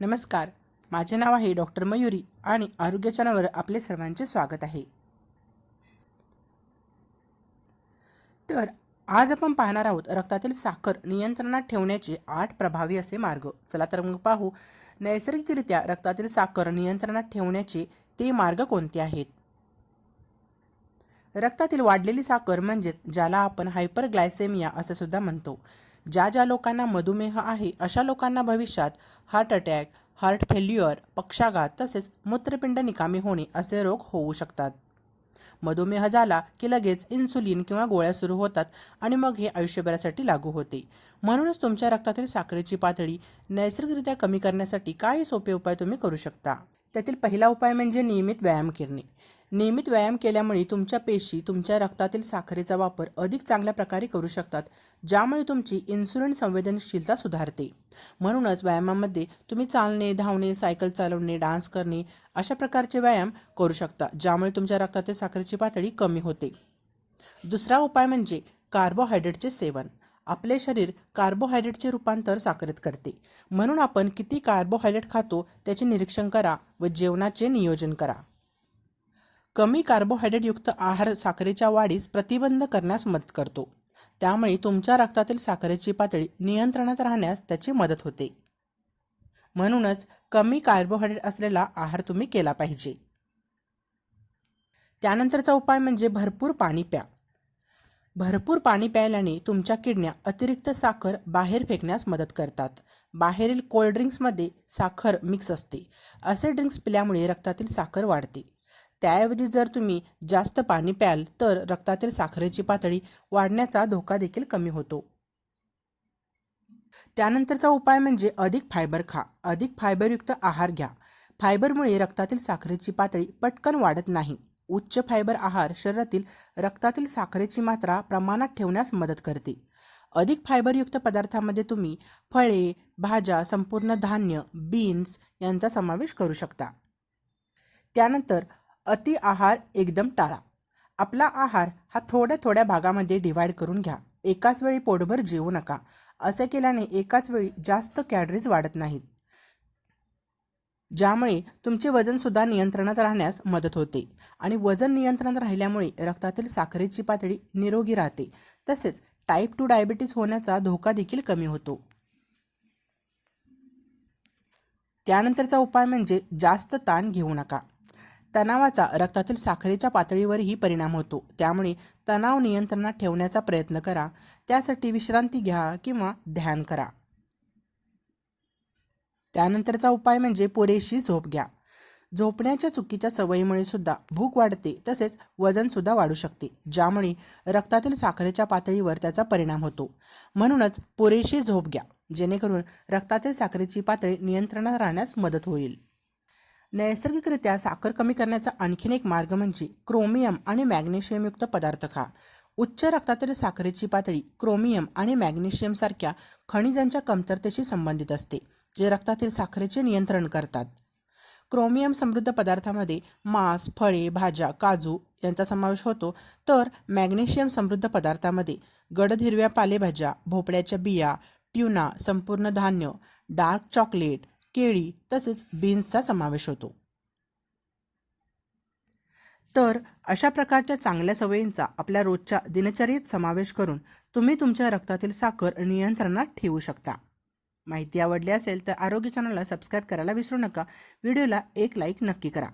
नमस्कार. माझे नाव आहे डॉक्टर मयुरी आणि आरोग्य चॅनलवर आपले सर्वांचे स्वागत आहे. तर आज आपण पाहणार आहोत रक्तातील साखर नियंत्रणात ठेवण्याचे आठ प्रभावी असे मार्ग. चला तर मग पाहू. नैसर्गिकरित्या रक्तातील साखर नियंत्रणात ठेवण्याचे ते मार्ग कोणते आहेत? रक्तातील वाढलेली साखर म्हणजेच ज्याला आपण हायपरग्लायसेमिया असं सुद्धा म्हणतो. ज्या ज्या लोकांना मधुमेह आहे अशा लोकांना भविष्यात हार्ट अटॅक हार्ट फेल्युअर पक्षाघात तसेच मूत्रपिंड निकामी होणे असे रोग होऊ शकतात. मधुमेह झाला की लगेच इन्सुलिन किंवा गोळ्या सुरू होतात आणि मग हे आयुष्यभरासाठी लागू होते. म्हणूनच तुमच्या रक्तातील साखरेची पातळी नैसर्गिकरित्या कमी करण्यासाठी काही सोपे उपाय तुम्ही करू शकता. त्यातील पहिला उपाय म्हणजे नियमित व्यायाम करणे. नियमित व्यायाम केल्यामुळे तुमच्या पेशी तुमच्या रक्तातील साखरेचा वापर अधिक चांगल्या प्रकारे करू शकतात ज्यामुळे तुमची इन्सुलिन संवेदनशीलता सुधारते. म्हणूनच व्यायामामध्ये तुम्ही चालणे धावणे सायकल चालवणे डान्स करणे अशा प्रकारचे व्यायाम करू शकता ज्यामुळे तुमच्या रक्तातील साखरेची पातळी कमी होते. दुसरा उपाय म्हणजे कार्बोहायड्रेटचे सेवन. आपले शरीर कार्बोहायड्रेटचे रूपांतर साखरेत करते. म्हणून आपण किती कार्बोहायड्रेट खातो त्याचे निरीक्षण करा व जेवणाचे नियोजन करा. कमी कार्बोहायड्रेटयुक्त आहार साखरेच्या वाढीस प्रतिबंध करण्यास मदत करतो. त्यामुळे तुमच्या रक्तातील साखरेची पातळी नियंत्रणात राहण्यास त्याची मदत होते. म्हणूनच कमी कार्बोहायड्रेट असलेला आहार तुम्ही केला पाहिजे. त्यानंतरचा उपाय म्हणजे भरपूर पाणी प्या. भरपूर पाणी प्यायल्याने तुमच्या किडण्या अतिरिक्त साखर बाहेर फेकण्यास मदत करतात. बाहेरील कोल्ड्रिंक्समध्ये साखर मिक्स असते. असे ड्रिंक्स पिल्यामुळे रक्तातील साखर वाढते. त्याऐवजी जर तुम्ही जास्त पाणी प्याल तर रक्तातील साखरेची पातळी वाढण्याचा धोका देखील कमी होतो. त्यानंतरचा उपाय म्हणजे अधिक फायबर खा. अधिक फायबरयुक्त आहार घ्या. फायबरमुळे रक्तातील साखरेची पातळी पटकन वाढत नाही. उच्च फायबर आहार शरीरातील रक्तातील साखरेची मात्रा प्रमाणात ठेवण्यास मदत करते. अधिक फायबरयुक्त पदार्थामध्ये तुम्ही फळे भाज्या संपूर्ण धान्य बीन्स यांचा समावेश करू शकता. त्यानंतर अति आहार एकदम टाळा. आपला आहार हा थोड्या थोड्या भागामध्ये डिवाईड करून घ्या. एकाच वेळी पोटभर जेवू नका. असे केल्याने एकाच वेळी जास्त कॅलरीज वाढत नाहीत. ज्यामुळे तुमचे वजनसुद्धा नियंत्रणात राहण्यास मदत होते. आणि वजन नियंत्रणात राहिल्यामुळे रक्तातील साखरेची पातळी निरोगी राहते. तसेच टाईप टू डायबिटीज होण्याचा धोका देखील कमी होतो. त्यानंतरचा उपाय म्हणजे जास्त ताण घेऊ नका. तणावाचा रक्तातील साखरेच्या पातळीवरही परिणाम होतो. त्यामुळे तणाव नियंत्रणात ठेवण्याचा प्रयत्न करा. त्यासाठी विश्रांती घ्या किंवा ध्यान करा. त्यानंतरचा उपाय म्हणजे पुरेशी झोप घ्या. झोपण्याच्या चुकीच्या सवयीमुळे सुद्धा भूक वाढते तसेच वजनसुद्धा वाढू शकते ज्यामुळे रक्तातील साखरेच्या पातळीवर त्याचा परिणाम होतो. म्हणूनच पुरेशी झोप घ्या जेणेकरून रक्तातील साखरेची पातळी नियंत्रणात राहण्यास मदत होईल. नैसर्गिकरित्या साखर कमी करण्याचा आणखीन एक मार्ग म्हणजे क्रोमियम आणि मॅग्नेशियमयुक्त पदार्थ खा. उच्च रक्तातील साखरेची पातळी क्रोमियम आणि मॅग्नेशियमसारख्या खनिजांच्या कमतरतेशी संबंधित असते. जे रक्तातील साखरेचे नियंत्रण करतात. क्रोमियम समृद्ध पदार्थामध्ये मांस फळे भाज्या काजू यांचा समावेश होतो. तर मॅग्नेशियम समृद्ध पदार्थामध्ये गडद हिरव्या पालेभाज्या भोपळ्याच्या बिया ट्युना संपूर्ण धान्य डार्क चॉकलेट केळी तसेच बीन्सचा समावेश होतो. तर अशा प्रकारच्या चांगल्या सवयींचा आपल्या रोजच्या दिनचर्येत समावेश करून तुम्ही तुमच्या रक्तातील साखर नियंत्रणात ठेवू शकता. माहिती आवडली असेल तर आरोग्य चॅनलला सबस्क्राईब करायला विसरू नका. व्हिडिओला एक लाईक नक्की करा.